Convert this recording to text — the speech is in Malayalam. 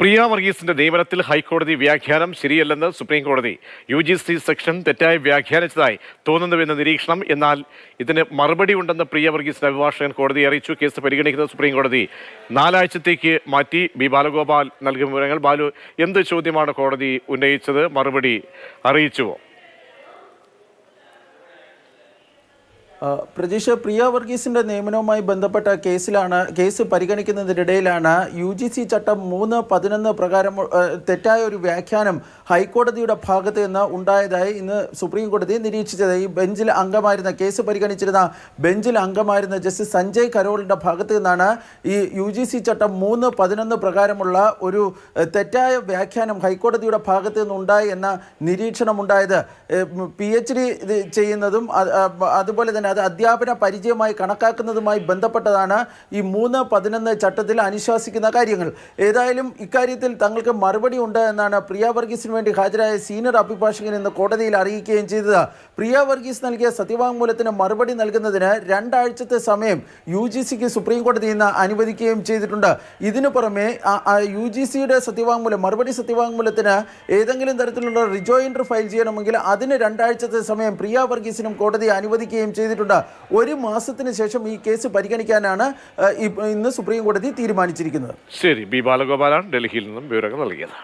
പ്രിയ വർഗീസിന്റെ നിയമനത്തിൽ ഹൈക്കോടതി വ്യാഖ്യാനം ശരിയല്ലെന്ന് സുപ്രീം കോടതി യു ജി സി സെക്ഷൻ തെറ്റായി വ്യാഖ്യാനിച്ചതായി തോന്നുന്നുവെന്ന നിരീക്ഷണം. എന്നാൽ ഇതിന് മറുപടി ഉണ്ടെന്ന് പ്രിയ വർഗീസിന്റെ അഭിഭാഷകൻ കോടതി അറിയിച്ചു. കേസ് പരിഗണിക്കുന്ന സുപ്രീം കോടതി നാലാഴ്ചത്തേക്ക് മാറ്റി. ബി ബാലഗോപാൽ നൽകിയ വിവരങ്ങൾ. ബാലു എന്ത് ചോദ്യമാണ് കോടതി ഉന്നയിച്ചത്? മറുപടി അറിയിച്ചുവോ? ആ, പ്രതീക്ഷ പ്രിയ വർഗീസിന്റെ നിയമനവുമായി ബന്ധപ്പെട്ട കേസിലാണ് കേസ് പരിഗണിക്കുന്നതിനിടയിലാണ് യു ജി സി ചട്ടം മൂന്ന് പതിനൊന്ന് പ്രകാരം തെറ്റായ ഒരു വ്യാഖ്യാനം ഹൈക്കോടതിയുടെ ഭാഗത്ത് നിന്ന് ഉണ്ടായതായി ഇന്ന് സുപ്രീം കോടതി നിരീക്ഷിച്ചത്. ഈ ബെഞ്ചിൽ അംഗമായിരുന്ന കേസ് പരിഗണിച്ചിരുന്ന ബെഞ്ചിൽ അംഗമായിരുന്ന ജസ്റ്റിസ് സഞ്ജയ് കരോളിന്റെ ഭാഗത്ത് നിന്നാണ് ഈ യു ജി സി ചട്ടം മൂന്ന് പതിനൊന്ന് പ്രകാരമുള്ള ഒരു തെറ്റായ വ്യാഖ്യാനം ഹൈക്കോടതിയുടെ ഭാഗത്ത് നിന്നുണ്ടായി എന്ന നിരീക്ഷണമുണ്ടായത്. പി എച്ച് ഡി ചെയ്യുന്നതും അതുപോലെ തന്നെ അത് അധ്യാപന പരിചയമായി കണക്കാക്കുന്നതുമായി ബന്ധപ്പെട്ടതാണ് ഈ മൂന്ന് പതിനൊന്ന് ചട്ടത്തിൽ അനുശാസിക്കുന്ന കാര്യങ്ങൾ. ഏതായാലും ഇക്കാര്യത്തിൽ തങ്ങൾക്ക് മറുപടി ഉണ്ട് എന്നാണ് പ്രിയ വർഗീസിന് വേണ്ടി ഹാജരായ സീനിയർ അഭിഭാഷകൻ ഇന്ന് കോടതിയിൽ അറിയിക്കുകയും ചെയ്തത്. പ്രിയ വർഗീസ് നൽകിയ സത്യവാങ്മൂലത്തിന് മറുപടി നൽകുന്നതിന് രണ്ടാഴ്ചത്തെ സമയം യു ജി സിക്ക് സുപ്രീം കോടതി ഇന്ന് അനുവദിക്കുകയും ചെയ്തിട്ടുണ്ട്. ഇതിനു പുറമെ യു ജി സിയുടെ സത്യവാങ്മൂലം മറുപടി സത്യവാങ്മൂലത്തിന് ഏതെങ്കിലും തരത്തിലുള്ള റിജോയിൻഡർ ഫയൽ ചെയ്യണമെങ്കിൽ അതിന് രണ്ടാഴ്ചത്തെ സമയം പ്രിയ വർഗീസിനും കോടതി അനുവദിക്കുകയും ചെയ്തിട്ടുണ്ട്. ഒരു മാസത്തിന് ശേഷം ഈ കേസ് പരിഗണിക്കാനാണ് ഇന്ന് സുപ്രീം കോടതി തീരുമാനിച്ചിരിക്കുന്നത്. ശരി ബി ബാലഗോപാലാണ് ഡൽഹിയിൽ നിന്നും വിവരങ്ങൾ നൽകിയത്.